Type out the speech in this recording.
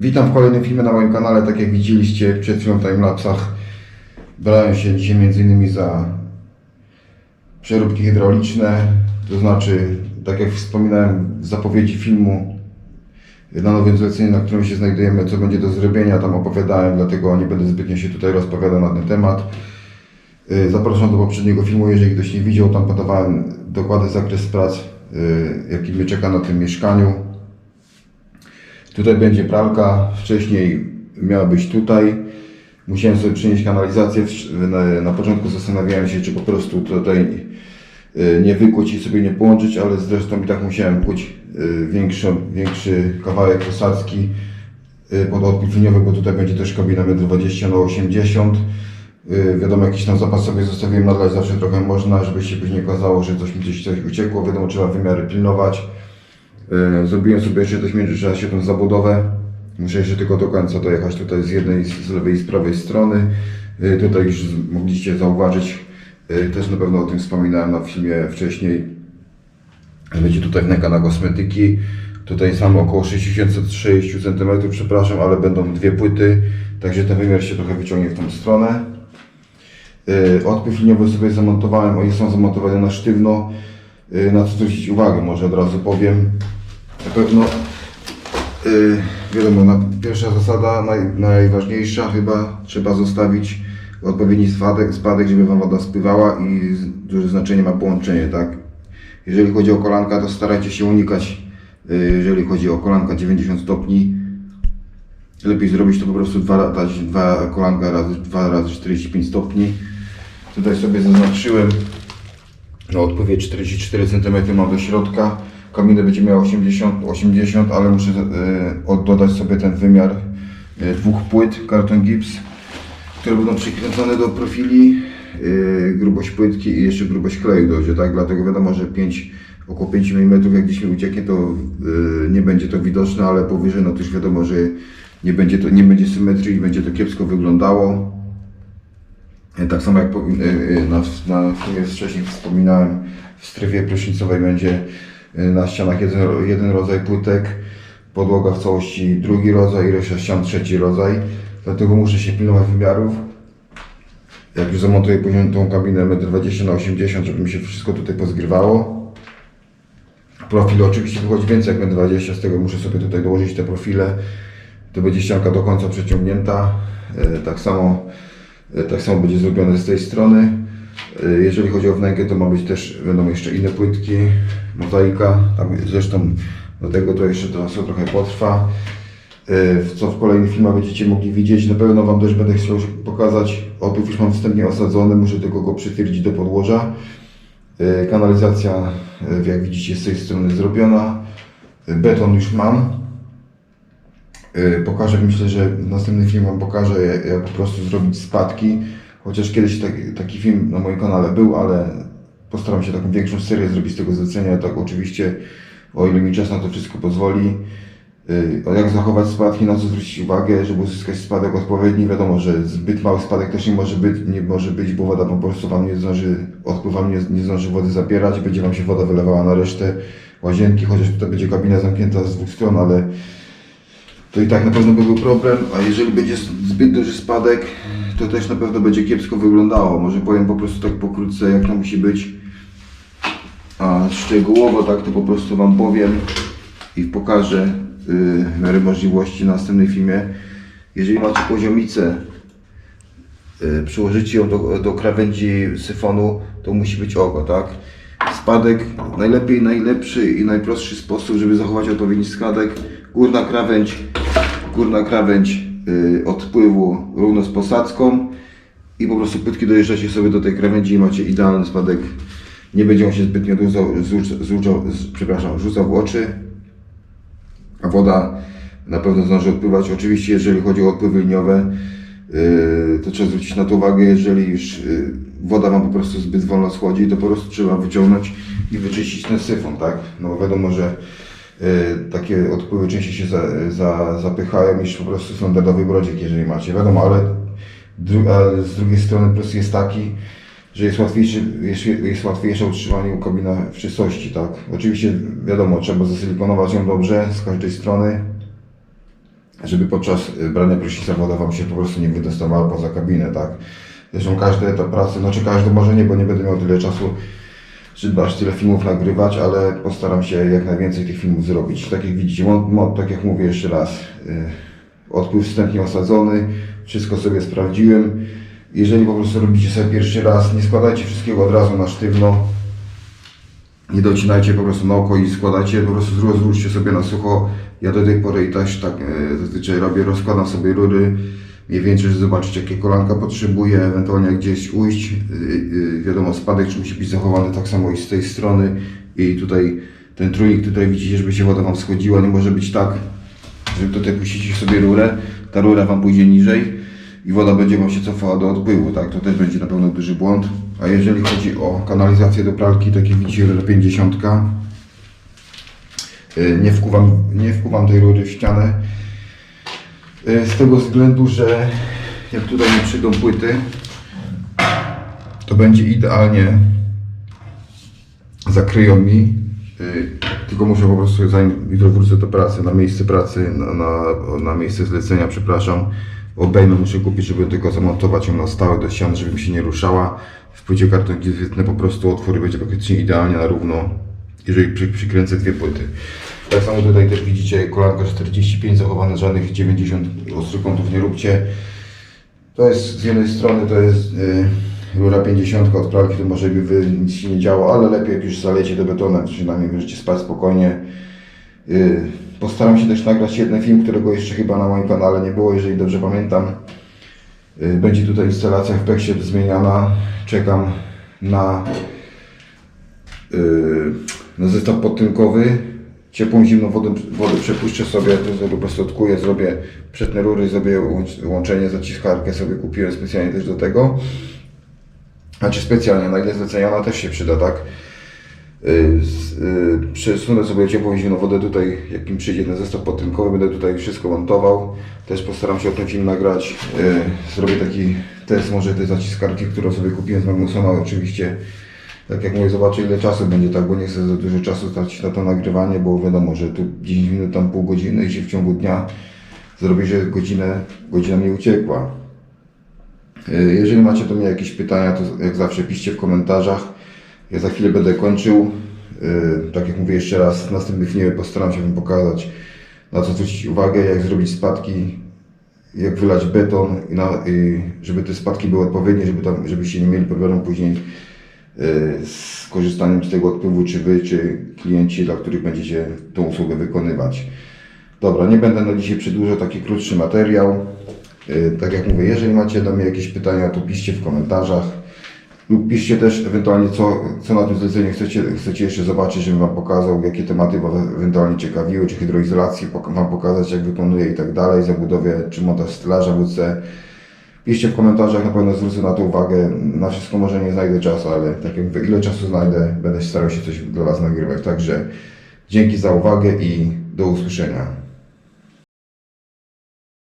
Witam w kolejnym filmie na moim kanale. Tak jak widzieliście przed chwilą w timelapsach, brałem się dzisiaj m.in. za przeróbki hydrauliczne. To znaczy, tak jak wspominałem w zapowiedzi filmu na nowym zleceniu, na którym się znajdujemy, co będzie do zrobienia, tam opowiadałem, dlatego nie będę zbytnio się tutaj rozpowiadał na ten temat. Y, Zapraszam do poprzedniego filmu, jeżeli ktoś nie widział, tam podawałem dokładny zakres prac, y, jaki mnie czeka na tym mieszkaniu. Tutaj będzie pralka, wcześniej miała być tutaj. Musiałem sobie przynieść kanalizację. Na, początku zastanawiałem się, czy po prostu tutaj y, nie wykuć i sobie nie połączyć, ale zresztą i tak musiałem kuć y, większy, większy kawałek posadzki y, pod odpływ liniowy, bo tutaj będzie też kabina 1,20 na 80 Y, Wiadomo, jakiś tam zapas sobie zostawiłem nadal, zawsze trochę można, żeby się później okazało, że coś mi gdzieś coś uciekło. Wiadomo, trzeba wymiary pilnować. Y, Zrobiłem sobie jeszcze też w międzyczasie tą zabudowę. Muszę jeszcze tylko do końca dojechać tutaj z jednej, z lewej i z prawej strony. Y, Tutaj już mogliście zauważyć, y, też na pewno o tym wspominałem na filmie wcześniej. Będzie tutaj wnęka na kosmetyki. Tutaj sam około 66 cm, przepraszam, ale będą dwie płyty, także ten wymiar się trochę wyciągnie w tą stronę. Odpływ liniowy sobie zamontowałem, oni są zamontowane na sztywno. Na co zwrócić uwagę, może od razu powiem. Na pewno, yy, wiadomo, na, pierwsza zasada, naj, najważniejsza chyba, trzeba zostawić odpowiedni spadek, spadek, żeby Wam woda spływała i duże znaczenie ma połączenie, tak? Jeżeli chodzi o kolanka, to starajcie się unikać, yy, jeżeli chodzi o kolanka 90 stopni, lepiej zrobić to po prostu dwa, dać dwa kolanka razy, dwa razy 45 stopni. Tutaj sobie zaznaczyłem na odpływie 44 cm mam do środka. Kabinę będzie miała 80, 80 ale muszę od- dodać sobie ten wymiar e, dwóch płyt karton gips, które będą przykręcone do profili. e, grubość płytki i jeszcze grubość kleju dojdzie, tak? Dlatego wiadomo, że 5, około 5 mm jak gdzieś mi ucieknie, to nie będzie to widoczne, ale powyżej no to już wiadomo, że nie będzie to nie będzie symetrii będzie to kiepsko wyglądało. Tak samo jak na, na filmie wcześniej wspominałem, w strefie prysznicowej będzie na ścianach jeden, jeden rodzaj płytek, podłoga w całości drugi rodzaj reszta ścian trzeci rodzaj. Dlatego muszę się pilnować wymiarów. Jak już zamontuję później tą kabinę 1,20 na 80 żeby mi się wszystko tutaj pozgrywało. Profil oczywiście wychodzi więcej jak 1,20 z tego muszę sobie tutaj dołożyć te profile. To będzie ścianka do końca przeciągnięta. E, Tak samo, e, tak samo będzie zrobione z tej strony. E, Jeżeli chodzi o wnękę, to ma być też, będą jeszcze inne płytki, mozaika. Tam zresztą do tego to jeszcze to trochę potrwa. E, Co w kolejnych filmach będziecie mogli widzieć. Na pewno Wam też będę chciał pokazać. Odpływ już mam wstępnie osadzony, muszę tylko go przytwierdzić do podłoża. E, Kanalizacja, jak widzicie, z tej strony zrobiona. Beton już mam. Y, Pokażę, myślę, że w następnym filmie Wam pokażę, jak po prostu zrobić spadki. Chociaż kiedyś taki, taki film na moim kanale był, ale postaram się taką większą serię zrobić z tego zlecenia. Tak, oczywiście, o ile mi czas na to wszystko pozwoli. Y, Jak zachować spadki, na co zwrócić uwagę, żeby uzyskać spadek odpowiedni. Wiadomo, że zbyt mały spadek też nie może być, nie może być bo woda po prostu Wam nie zdąży, odpływ Wam nie, nie zdąży wody zabierać, będzie Wam się woda wylewała na resztę łazienki, chociaż tutaj będzie kabina zamknięta z dwóch stron, ale to i tak na pewno by był problem, a jeżeli będzie zbyt duży spadek, to też na pewno będzie kiepsko wyglądało. Może powiem po prostu tak pokrótce, jak to musi być. A szczegółowo tak to po prostu Wam powiem i pokażę yy, w miarę możliwości na następnym filmie. Jeżeli macie poziomicę, yy, przyłożycie ją do, do krawędzi syfonu, to musi być oko, tak? Spadek, najlepiej, najlepszy i najprostszy sposób, żeby zachować odpowiedni spadek. Górna krawędź, górna krawędź yy, odpływu równo z posadzką i po prostu płytki dojeżdżacie sobie do tej krawędzi i macie idealny spadek. Nie będzie on się zbytnio dużo, przepraszam, rzucał w oczy, a woda na pewno zdąży odpływać. Oczywiście, jeżeli chodzi o odpływy liniowe, yy, to trzeba zwrócić na to uwagę, jeżeli już yy, woda Wam po prostu zbyt wolno schodzi, to po prostu trzeba wyciągnąć i wyczyścić ten syfon, tak? No bo wiadomo, że takie odpływy częściej się za, za, zapychają niż po prostu standardowy brodzik, jeżeli macie. Wiadomo, ale dru, ale z drugiej strony plus jest taki, że jest łatwiejszy, jest, jest łatwiejsze utrzymanie kabina w czystości, tak? Oczywiście wiadomo, trzeba zasylikonować ją dobrze z każdej strony, żeby podczas y, brania prysznica woda Wam się po prostu nie wydostawała poza kabinę, tak? Zresztą każdy etap pracy, znaczy każdy może nie, bo nie będę miał tyle czasu, żeby aż tyle filmów nagrywać, ale postaram się jak najwięcej tych filmów zrobić. Tak jak widzicie, tak jak mówię jeszcze raz, y, odpływ wstępnie osadzony, wszystko sobie sprawdziłem. Jeżeli po prostu robicie sobie pierwszy raz, nie składajcie wszystkiego od razu na sztywno, nie docinajcie po prostu na oko i składajcie, po prostu rozłóżcie sobie na sucho. Ja do tej pory i też tak e, zazwyczaj robię, rozkładam sobie rury, mniej więcej, że zobaczyć jakie kolanka potrzebuje, ewentualnie gdzieś ujść. Y, y, wiadomo, spadek czy musi być zachowany tak samo i z tej strony. I tutaj ten trójnik, tutaj widzicie, żeby się woda Wam schodziła, nie może być tak, że tutaj puścicie sobie rurę, ta rura Wam pójdzie niżej i woda będzie Wam się cofała do odpływu, tak? To też będzie na pewno duży błąd. A jeżeli chodzi o kanalizację do pralki, tak jak widzicie, rura 50, y, nie wkuwam, nie wkuwam tej rury w ścianę. Y, Z tego względu, że jak tutaj nie przyjdą płyty, to będzie idealnie zakryją mi. y, Tylko muszę po prostu, zanim jutro wrócę do pracy, na miejsce pracy, na, na, na miejsce zlecenia, przepraszam, obejmę muszę kupić, żeby tylko zamontować ją na stałe do ściany, żeby mi się nie ruszała. W płycie wytnę po prostu otwór i będzie praktycznie idealnie na równo, jeżeli przy, przykręcę dwie płyty. Tak samo tutaj też widzicie kolanka 45 zachowane, żadnych 90 ostrych kątów nie róbcie. To jest z jednej strony to jest y, rura 50 od pralki, to może by nic się nie działo, ale lepiej jak już zalecie do betonu, przynajmniej możecie spać spokojnie. Y, postaram się też nagrać jeden film, którego jeszcze chyba na moim kanale nie było, jeżeli dobrze pamiętam. Y, będzie tutaj instalacja w Peksie zmieniana. Czekam na, y, na zestaw podtynkowy. Ciepłą, zimną wodę, wodę przepuszczę sobie, odkuję, zrobię przetnę rury, zrobię łącz- łączenie, zaciskarkę sobie kupiłem specjalnie też do tego. Znaczy specjalnie, na ile zlecenia ona też się przyda, tak? Y, y, Przesunę sobie ciepłą i zimną wodę tutaj, jak mi przyjdzie ten zestaw podtynkowy, będę tutaj wszystko montował. Też postaram się o ten film nagrać. Y, Zrobię taki test może tej zaciskarki, którą sobie kupiłem z Magnusona. Oczywiście, tak jak mówię, zobaczę ile czasu będzie, tak, bo nie chcę za dużo czasu stracić na to nagrywanie, bo wiadomo, że tu 10 minut, tam pół godziny i się w ciągu dnia zrobię, że godzinę, godzina mi uciekła. Y, Jeżeli macie do mnie jakieś pytania, to jak zawsze piszcie w komentarzach. Ja za chwilę będę kończył. Y, Tak jak mówię jeszcze raz, w następnym filmie postaram się Wam pokazać, na co zwrócić uwagę, jak zrobić spadki, jak wylać beton, żeby te spadki były odpowiednie, żeby tam, żebyście nie mieli problemu później z korzystaniem z tego odpływu, czy Wy, czy klienci, dla których będziecie tą usługę wykonywać. Dobra, nie będę na dzisiaj przedłużał, taki krótszy materiał. Y, Tak jak mówię, jeżeli macie do mnie jakieś pytania, to piszcie w komentarzach. Lub piszcie też ewentualnie, co, co na tym zleceniu chcecie, chcecie jeszcze zobaczyć, żebym Wam pokazał, jakie tematy Was ewentualnie ciekawiły, czy hydroizolacji pok- Wam pokazać, jak wykonuję i tak dalej, zabudowie, czy montaż stelaża WC. Piszcie w komentarzach, na pewno zwrócę na to uwagę. Na wszystko może nie znajdę czasu, ale tak jak mówię, ile czasu znajdę, będę starał się coś dla Was nagrywać. Także dzięki za uwagę i do usłyszenia.